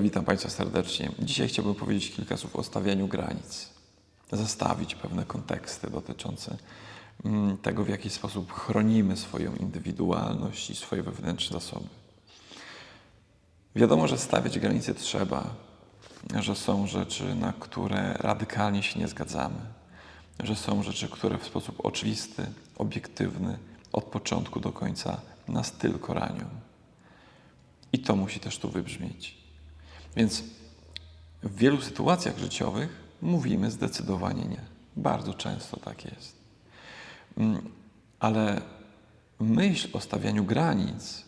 Witam Państwa serdecznie. Dzisiaj chciałbym powiedzieć kilka słów o stawianiu granic. Zastawić pewne konteksty dotyczące mm, tego, w jaki sposób chronimy swoją indywidualność i swoje wewnętrzne zasoby. Wiadomo, że stawiać granice trzeba, że są rzeczy, na które radykalnie się nie zgadzamy, że są rzeczy, które w sposób oczywisty, obiektywny, od początku do końca nas tylko ranią. I to musi też tu wybrzmieć. Więc w wielu sytuacjach życiowych mówimy zdecydowanie nie. Bardzo często tak jest. Mm, Ale myśl o stawianiu granic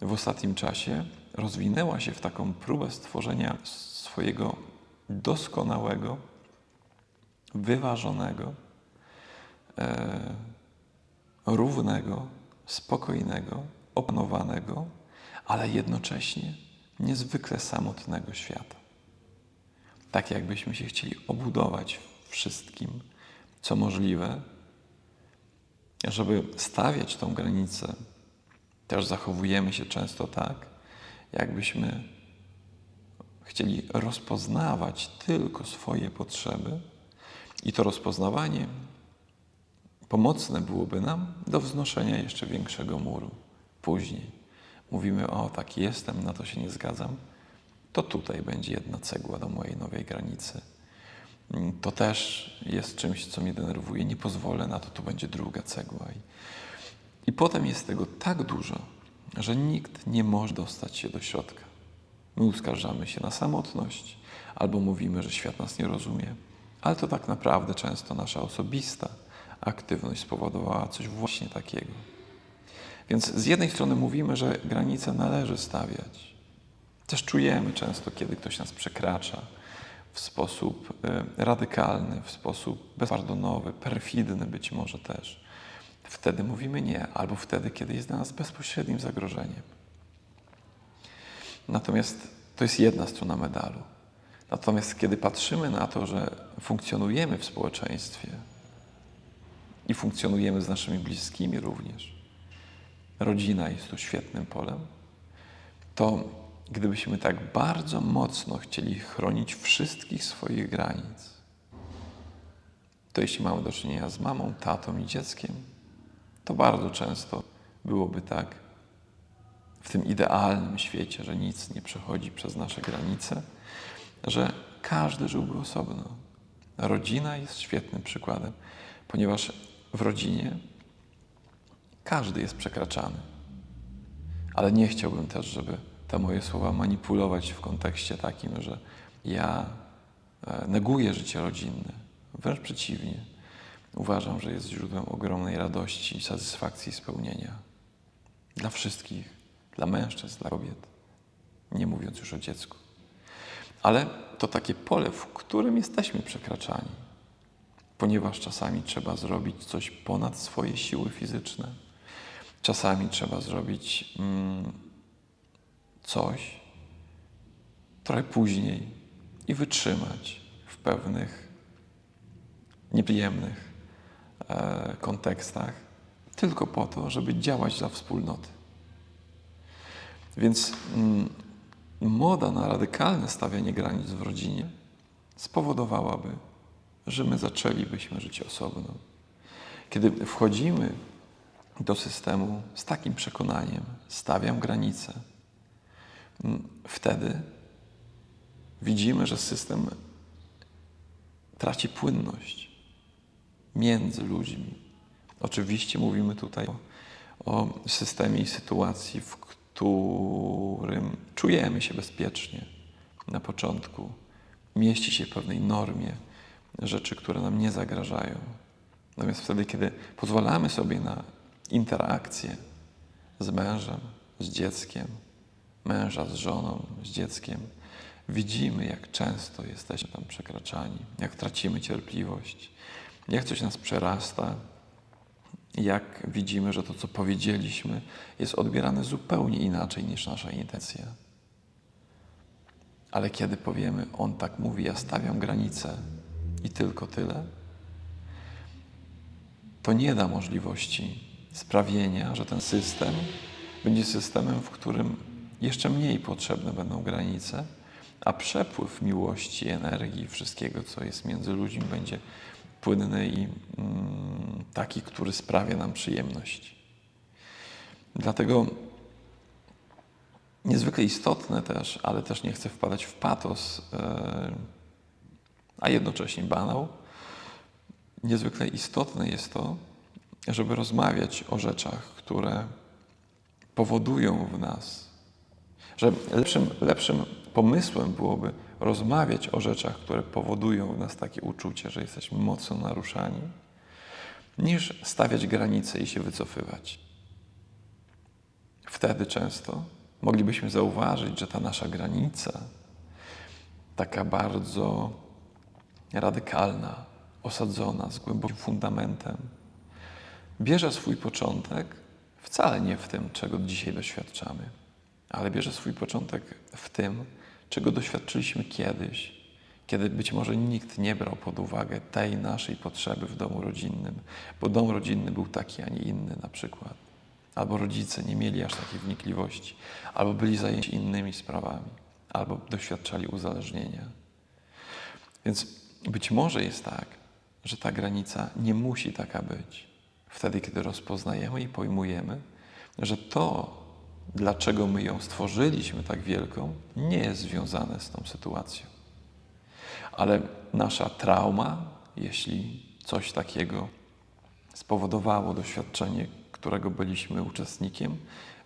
w ostatnim czasie rozwinęła się w taką próbę stworzenia swojego doskonałego, wyważonego, e, równego, spokojnego, opanowanego, ale jednocześnie niezwykle samotnego świata. Tak jakbyśmy się chcieli obudować wszystkim, co możliwe, żeby stawiać tą granicę, też zachowujemy się często tak, jakbyśmy chcieli rozpoznawać tylko swoje potrzeby i to rozpoznawanie pomocne byłoby nam do wznoszenia jeszcze większego muru później. Mówimy, o tak jestem, na to się nie zgadzam, to tutaj będzie jedna cegła do mojej nowej granicy. Mm, To też jest czymś, co mnie denerwuje. Nie pozwolę na to, tu będzie druga cegła. I, I potem jest tego tak dużo, że nikt nie może dostać się do środka. My uskarżamy się na samotność, albo mówimy, że świat nas nie rozumie, ale to tak naprawdę często nasza osobista aktywność spowodowała coś właśnie takiego. Więc z jednej strony mówimy, że granice należy stawiać. Też czujemy często, kiedy ktoś nas przekracza w sposób e, radykalny, w sposób bezpardonowy, perfidny być może też. Wtedy mówimy nie, albo wtedy, kiedy jest dla nas bezpośrednim zagrożeniem. Natomiast to jest jedna strona medalu. Natomiast kiedy patrzymy na to, że funkcjonujemy w społeczeństwie i funkcjonujemy z naszymi bliskimi również, rodzina jest tu świetnym polem, to gdybyśmy tak bardzo mocno chcieli chronić wszystkich swoich granic, to jeśli mamy do czynienia z mamą, tatą i dzieckiem, to bardzo często byłoby tak w tym idealnym świecie, że nic nie przechodzi przez nasze granice, że każdy żyłby osobno. Rodzina jest świetnym przykładem, ponieważ w rodzinie każdy jest przekraczany. Ale nie chciałbym też, żeby te moje słowa manipulować w kontekście takim, że ja e, neguję życie rodzinne. Wręcz przeciwnie. Uważam, że jest źródłem ogromnej radości, satysfakcji i spełnienia. Dla wszystkich, dla mężczyzn, dla kobiet. Nie mówiąc już o dziecku. Ale to takie pole, w którym jesteśmy przekraczani, ponieważ czasami trzeba zrobić coś ponad swoje siły fizyczne. Czasami trzeba zrobić mm, coś trochę później i wytrzymać w pewnych nieprzyjemnych e, kontekstach, tylko po to, żeby działać dla wspólnoty. Więc mm, moda na radykalne stawianie granic w rodzinie spowodowałaby, że my zaczęlibyśmy żyć osobno. Kiedy wchodzimy do systemu z takim przekonaniem, stawiam granice, mm, wtedy widzimy, że system traci płynność między ludźmi. Oczywiście mówimy tutaj o, o systemie i sytuacji, w którym czujemy się bezpiecznie na początku, mieści się w pewnej normie rzeczy, które nam nie zagrażają. Natomiast wtedy, kiedy pozwalamy sobie na interakcję z mężem, z dzieckiem, męża z żoną, z dzieckiem, widzimy, jak często jesteśmy tam przekraczani, jak tracimy cierpliwość, jak coś nas przerasta, jak widzimy, że to, co powiedzieliśmy, jest odbierane zupełnie inaczej niż nasza intencja. Ale kiedy powiemy, on tak mówi, ja stawiam granice i tylko tyle, to nie da możliwości sprawienia, że ten system będzie systemem, w którym jeszcze mniej potrzebne będą granice, a przepływ miłości, energii, wszystkiego, co jest między ludźmi, będzie płynny i mm, taki, który sprawia nam przyjemność. Dlatego niezwykle istotne też, ale też nie chcę wpadać w patos, e, a jednocześnie banał. Niezwykle istotne jest to, żeby rozmawiać o rzeczach, które powodują w nas, że lepszym, lepszym pomysłem byłoby rozmawiać o rzeczach, które powodują w nas takie uczucie, że jesteśmy mocno naruszani, niż stawiać granice i się wycofywać. Wtedy często moglibyśmy zauważyć, że ta nasza granica, taka bardzo radykalna, osadzona z głębokim fundamentem, bierze swój początek wcale nie w tym, czego dzisiaj doświadczamy, ale bierze swój początek w tym, czego doświadczyliśmy kiedyś, kiedy być może nikt nie brał pod uwagę tej naszej potrzeby w domu rodzinnym, bo dom rodzinny był taki, a nie inny na przykład. Albo rodzice nie mieli aż takiej wnikliwości, albo byli zajęci innymi sprawami, albo doświadczali uzależnienia. Więc być może jest tak, że ta granica nie musi taka być. Wtedy, kiedy rozpoznajemy i pojmujemy, że to, dlaczego my ją stworzyliśmy tak wielką, nie jest związane z tą sytuacją. Ale nasza trauma, jeśli coś takiego spowodowało doświadczenie, którego byliśmy uczestnikiem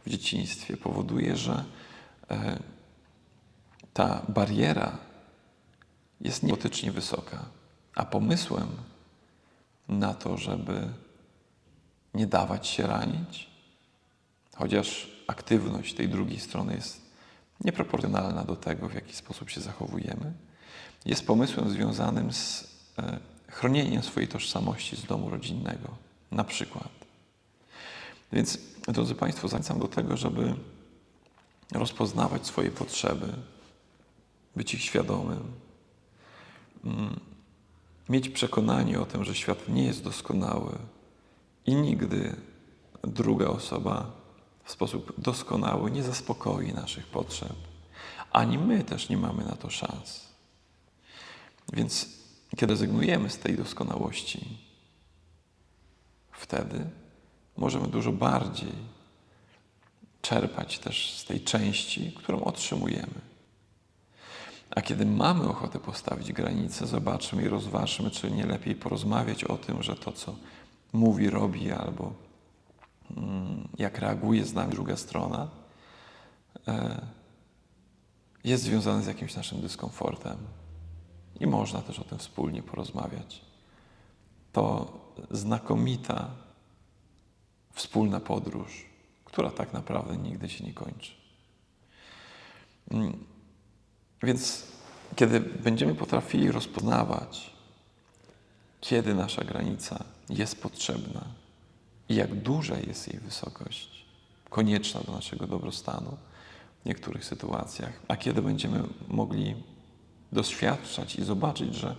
w dzieciństwie, powoduje, że e, ta bariera jest niebotycznie wysoka, a pomysłem na to, żeby nie dawać się ranić, chociaż aktywność tej drugiej strony jest nieproporcjonalna do tego, w jaki sposób się zachowujemy, jest pomysłem związanym z e, chronieniem swojej tożsamości z domu rodzinnego, na przykład. Więc, drodzy Państwo, zachęcam do tego, żeby rozpoznawać swoje potrzeby, być ich świadomym, mm, mieć przekonanie o tym, że świat nie jest doskonały i nigdy druga osoba w sposób doskonały nie zaspokoi naszych potrzeb, ani my też nie mamy na to szans. Więc kiedy rezygnujemy z tej doskonałości, wtedy możemy dużo bardziej czerpać też z tej części, którą otrzymujemy. A kiedy mamy ochotę postawić granice, zobaczmy i rozważmy, czy nie lepiej porozmawiać o tym, że to, co mówi, robi albo mm, jak reaguje z nami druga strona, e, jest związane z jakimś naszym dyskomfortem. I można też o tym wspólnie porozmawiać. To znakomita wspólna podróż, która tak naprawdę nigdy się nie kończy. Mm, więc kiedy będziemy potrafili rozpoznawać, kiedy nasza granica jest potrzebna i jak duża jest jej wysokość, konieczna do naszego dobrostanu w niektórych sytuacjach, a kiedy będziemy mogli doświadczać i zobaczyć, że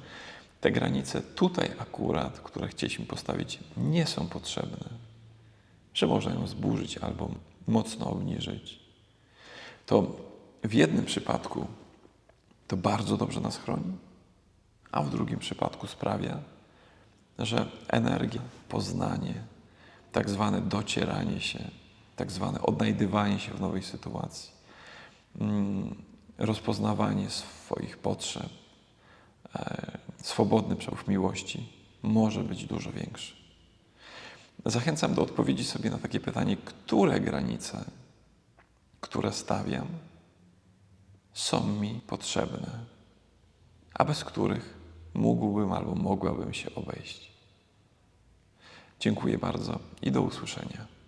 te granice tutaj akurat, które chcieliśmy postawić, nie są potrzebne, że można ją zburzyć albo mocno obniżyć, to w jednym przypadku to bardzo dobrze nas chroni, a w drugim przypadku sprawia, że energia, poznanie, tak zwane docieranie się, tak zwane odnajdywanie się w nowej sytuacji, mm, rozpoznawanie swoich potrzeb, e, swobodny przepływ miłości może być dużo większy. Zachęcam do odpowiedzi sobie na takie pytanie, które granice, które stawiam, są mi potrzebne, a bez których mógłbym albo mogłabym się obejść. Dziękuję bardzo i do usłyszenia.